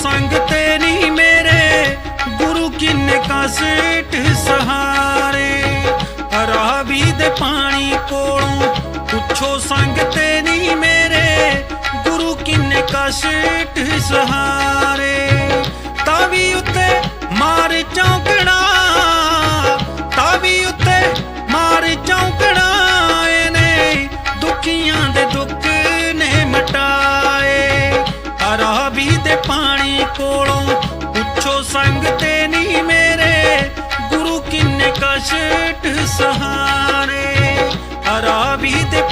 ਪੁੱਛੋ ਸੰਗ ਤੇ ਨਹੀਂ ਮੇਰੇ, ਗੁਰੂ ਕਿੰਨੇ ਕਾਸਟ ਸਹਾਰੇ। ਰਾਵੀ ਦੇ ਪਾਣੀ ਕੋਲੋਂ ਪੁੱਛੋ ਸੰਗ ਤੇ ਨਹੀਂ ਮੇਰੇ, ਗੁਰੂ ਕਿੰਨੇ ਕਾਸਟ ਸਹਾਰੇ। ਤਾਵੀ ਉੱਤੇ ਮਾਰ ਚੌਂਕੜਾ ਤਾਵੀ ਉੱਤੇ ਮਾਰ ਚੌਂਕੜਾ ਇਹਨੇ। ਦੁਖੀਆਂ ਦੇ ਦੁੱਖ ਅਰਾਬੀ ਪਾਣੀ ਕੋਲੋਂ ਪੁੱਛੋ ਸੰਗ ਤੇ ਨਹੀਂ ਮੇਰੇ। ਗੁਰੂ ਕਿੰਨੇ ਕਸ਼ਟ ਸਹਾਰੇ। ਅਰਾਬੀ ਦੇ ਪਾਣੀ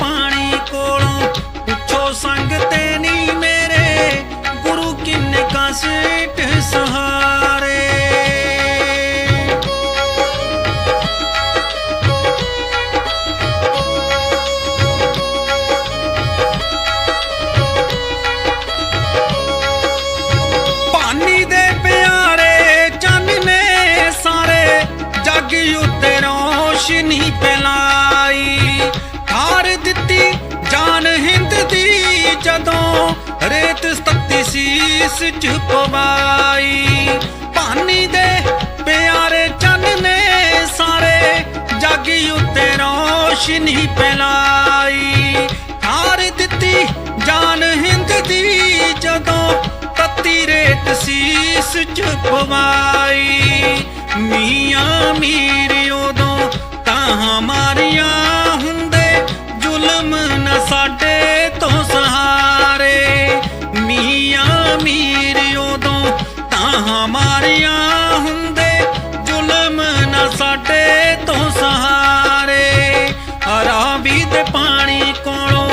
ਜਦੋਂ ਰੇਤ ਸਤਤੀ ਸੀਸ ਚ ਪਵਾਈ। ਪਾਨੀ ਦੇ ਪਿਆਰੇ ਚੰਨ ਨੇ ਸਾਰੇ ਜੱਗ ਉੱਤੇ ਰੋਸ਼ਨੀ ਫੈਲਾਈ। ਥਾਰ ਦਿੱਤੀ ਜਾਨ ਹਿੰਦ ਦੀ ਜਦੋਂ ਤਤੀ ਰੇਤ ਸੀਸ ਚ ਪਵਾਈ। ਮੀਆਂ ਮੀਰ ਉਦੋਂ ਤਾਂ ਮਾਰੀਆਂ ਤਾਂ ਮਾਰੀਆਂ ਹੁੰਦੇ, ਜ਼ੁਲਮ ਨਾ ਸਾਡੇ ਤੋਂ ਸਹਾਰੇ। ਅਰਾਬੀ ਦੇ ਪਾਣੀ ਕੋਲੋਂ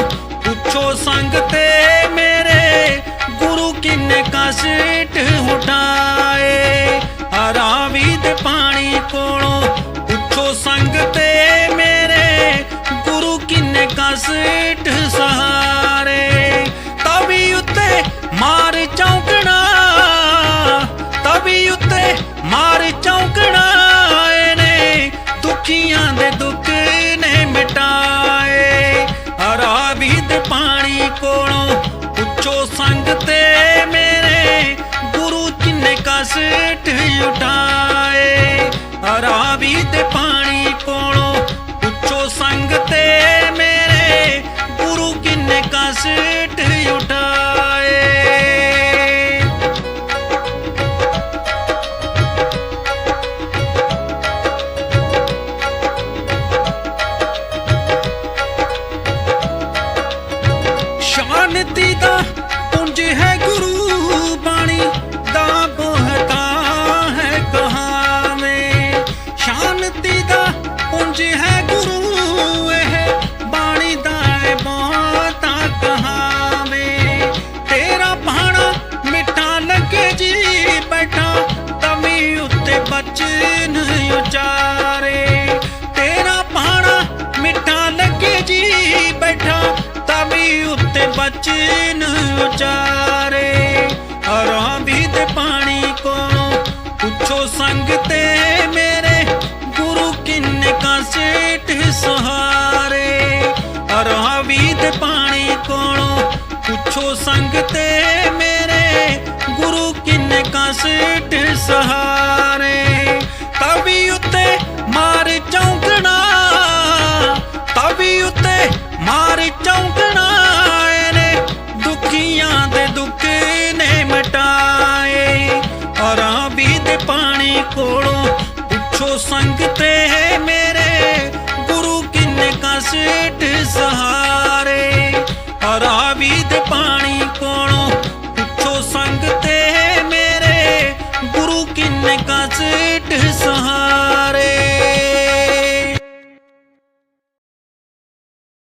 ਪੁੱਛੋ ਸੰਗ ਤੇ ਮੇਰੇ, ਗੁਰੂ ਕਿੰਨੇ ਕਸ਼ਟ ਉਠਾਏ। ਹਰਾਵੀ ਦੇ ਪਾਣੀ ਕੋਲੋਂ ਪੁੱਛੋ ਸੰਗ ਤੇ ਮੇਰੇ, ਗੁਰੂ ਕਿੰਨੇ ਕਸ਼ਟ ਸਹਾਰੇ। ਅਰਾਬੀ ਪਾਣੀ ਕੋਲੋਂ ਪੁੱਛੋ ਸੰਗ ਤੇ ਮੇਰੇ। ਗੁਰੂ ਕਿੰਨੇ ਕਸ਼ਟ ਉਠਾਏ। ਸ਼ਾਨਤੀ ਦਾ ਪੁੰਜ ਹੈ ਗੁਰੂ ਉਚਾਰੇ ਤੇਰਾ ਬਾਣਾ ਮਿੱਠਾ ਲੱਗੇ ਜੀ ਬੈਠਾ ਤਵੀ ਉੱਤੇ ਬਚਨ ਉਚਾਰੇ। ਅਰਾਬੀ ਦੇ ਪਾਣੀ ਕੋਲੋਂ ਪੁੱਛੋ ਸੰਗ ਤੇ ਮੇਰੇ, ਗੁਰੂ ਕਿੰਨੇ ਕਾਸੇਟ ਸਹਾਰੇ। ਅਰਾਬੀ ਦੇ ਪਾਣੀ ਕੋਲੋਂ ਪੁੱਛੋ ਸੰਗ ਤੇ ਮੇਰੇ, ਗੁਰੂ ਕਿੰਨੇ ਕਾਸੇਟ ਸਹਾਰੇ। ਤੇ ਪਾਣੀ ਕੋਲੋਂ ਪੁੱਛੋ ਸੰਗ ਤੇ ਹੈ ਮੇਰੇ। ਗੁਰੂ ਕਿੰਨੇ ਕਸਟ ਸਹਾਰੇ। ਹਰਾਵੀ ਤੇ ਪਾਣੀ ਕੋਲੋਂ ਪੁੱਛੋ ਸੰਗ ਹੈ ਮੇਰੇ। ਗੁਰੂ ਕਿੰਨੇ ਕਸਟ